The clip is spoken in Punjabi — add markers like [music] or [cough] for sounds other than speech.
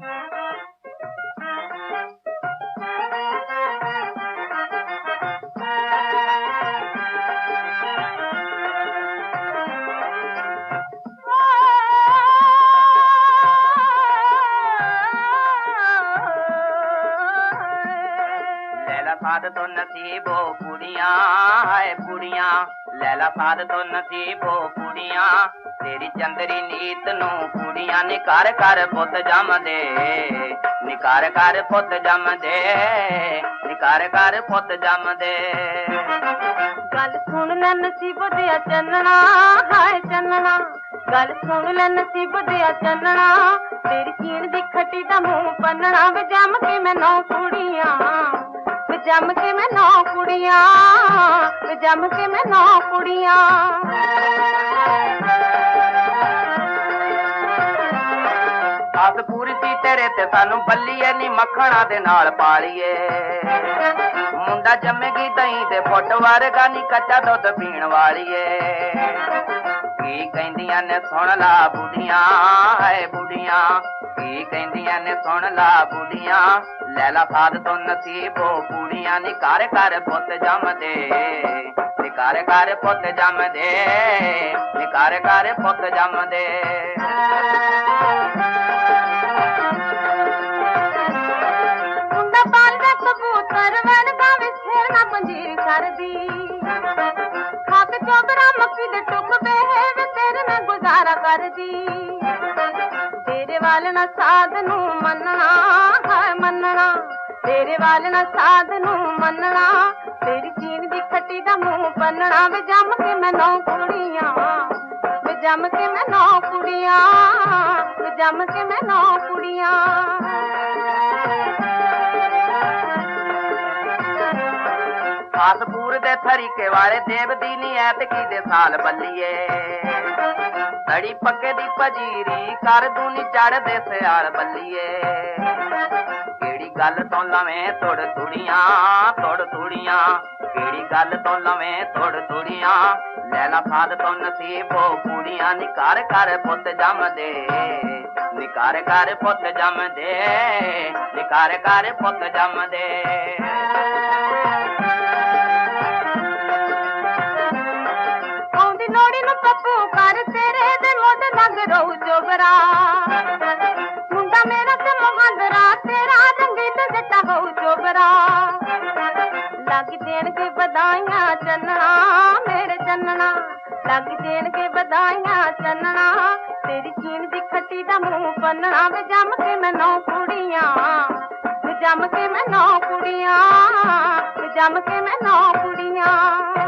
ਲੈਲਾ [laughs] ਸਾਦ ਤੋਂ ਨਸੀਬੋ ਕੁੜੀਆਂ, ਹਾਏ ਕੁੜੀਆਂ। ਲੈਲਾ ਸਾਦ ਤੋਂ ਨਸੀਬੋ ਕੁੜੀਆਂ, ਤੇਰੀ ਚੰਦਰੀ ਨੀਤ ਨੂੰ ਕੁੜੀਆਂ ਨਿਕਾਰ ਕਰ ਪੁੱਤ ਜੰਮਦੇ ਨਿਕਾਰ ਕਰ ਪੁੱਤ ਜੰਮਦੇ ਨਿਕਾਰ ਕਰ ਪੁੱਤ ਜੰਮਦੇ ਗੱਲ ਸੁਣ ਲੈ ਨਸੀਬ ਦੇ ਚੰਨਣਾ, ਹਾਏ ਚੰਨਣਾ। ਗੱਲ ਸੁਣ ਲੈ ਨਸੀਬ ਦੇ ਚੰਨਣਾ, ਤੇਰੀ ਚੀਨ ਦੀ ਖੱਟੀ ਦਾ ਮੂੰਹ ਪੰਨਣਾ, ਵੇ ਜੰਮ ਕੇ ਮੈਂ ਨੌ ਕੁੜੀਆਂ ਜੰਮ ਕੇ ਮੈਂ ਨੌ ਕੁੜੀਆਂ ਵੇ ਜੰਮ ਕੇ ਮੈਂ ਨੌ ਕੁੜੀਆਂ। ਆਸ ਪੂਰੀ ਸੀ ਤੇਰੇ ਤੇ ਸਾਨੂੰ ਬੱਲੀਏ, ਨੀ ਮੱਖਣਾ ਦੇ ਨਾਲ ਪਾਲੀਏ। ਮੁੰਡਾ ਜੰਮੇਗੀ ਦਹੀਂ ਦੇ ਫੁੱਟ ਵਰਗਾ, ਨੀ ਕੱਚਾ ਦੁੱਧ ਪੀਣ ਵਾਲੀਏ। ਕੀ ਕਹਿੰਦੀਆਂ ਨੇ, ਸੁਣ ਲਾ ਬੁੜੀਆਂ ਐ ਬੁੱਢੀਆਂ। ਕੀ ਕਹਿੰਦੀਆਂ ਨੇ, ਸੁਣ ਲਾ ਬੁੱਢੀਆਂ, ਲੈ ਲਾ ਸਾਧ ਤੋਂ ਨਸੀਬੋ ਕੁੜੀਆਂ ਨੀ ਕਰ ਪੁੱਤ ਜੰਮਦੇ, ਨੀ ਕਰ ਪੁੱਤ ਜੰਮਦੇ, ਨੀ ਕਰ ਪੁੱਤ ਜੰਮਦੇ। ਕਰਦੀ। ਖਾ ਚੋਬਰਾ ਮੱਕੀ ਦੇ ਟੁੱਕ ਵੇ ਤੇਰੇ ਨਾਲ ਗੁਜ਼ਾਰਾ ਕਰਦੀ। ਵੱਲ ਨਾ ਸਾਧ ਨੂੰ ਮੰਨਣਾ ਹੈ ਮੰਨਣਾ। ਤੇਰੇ ਵੱਲ ਨਾ ਸਾਧ ਨੂੰ ਮੰਨਣਾ, ਤੇਰੀ ਚੀਨ ਦੀ ਖੱਟੀ ਦਾ ਮੂੰਹ ਪੰਨਣਾ ਵੇ ਜੰਮ ਕੇ ਮੈਂ ਨੌ ਕੁੜੀਆਂ, ਵੇ ਜੰਮ ਕੇ ਮੈਂ ਨੌ ਕੁੜੀਆਂ, ਵੇ ਜੰਮ ਕੇ ਮੈਂ ਨੌ ਕੁੜੀਆਂ। ਆਸਪੂਰ ਦੇ ਥਰੀਕੇ ਵਾਲੇ ਦੇਵ ਦੀ ਨੀ ਐਤਕੀ ਦੇ ਸਾਲ ਬੱਲੀਏ। ਤੜੀ ਪੱਕੇ ਦੀ ਪਜੀਰੀ ਕਰ ਦੂਨੀ ਚੜਦੇ ਸਿਆਲ ਬੱਲੀਏ। ਕਿਹੜੀ ਗੱਲ ਤੋਂ ਲਵੇਂ ਤੋੜ ਤੁੜੀਆਂ ਤੋੜ ਤੁੜੀਆਂ? ਕਿਹੜੀ ਗੱਲ ਤੋਂ ਲਵੇਂ ਤੋੜ ਤੁੜੀਆਂ? ਲੈਲਾ ਸਾਧ ਤੋਂ ਨਸੀਬੋ ਕੁੜੀਆਂ ਨਿਕਾਰ ਕਰ ਪੁੱਤ ਜੰਮਦੇ। ਨਿਕਾਰ ਕਰ ਪੁੱਤ ਜੰਮਦੇ ਨਿਕਾਰ ਕਰ ਪੁੱਤ ਜੰਮਦੇ। ਰਹੂ ਜੋਬਰਾ ਮੁੰਡਾ ਮੇਰਾ ਤੇ ਮਹਾਂਦਰਾ ਤੇਰਾ ਰੰਗੀਨ ਜੱਟਾ ਹੋਊ ਜੋਬਰਾ ਲੱਗ ਦੇਣ ਕੇ ਵਧਾਈਆਂ ਚੰਨਣਾ ਮੇਰੇ ਚੰਨਣਾ ਲੱਗ ਦੇਣ ਕੇ ਵਧਾਈਆਂ ਚੰਨਣਾ ਤੇਰੀ ਚੀਨ ਦੀ ਖੱਟੀ ਦਾ ਮੂੰਹ ਪੰਨਣਾ ਵੇ ਜੰਮ ਕੇ ਮੈਂ ਨੌ ਕੁੜੀਆਂ ਵੇ ਜੰਮ ਕੇ ਮੈਂ ਨੌ ਕੁੜੀਆਂ ਵੇ ਜੰਮ ਕੇ ਮੈਂ ਨੌ ਕੁੜੀਆਂ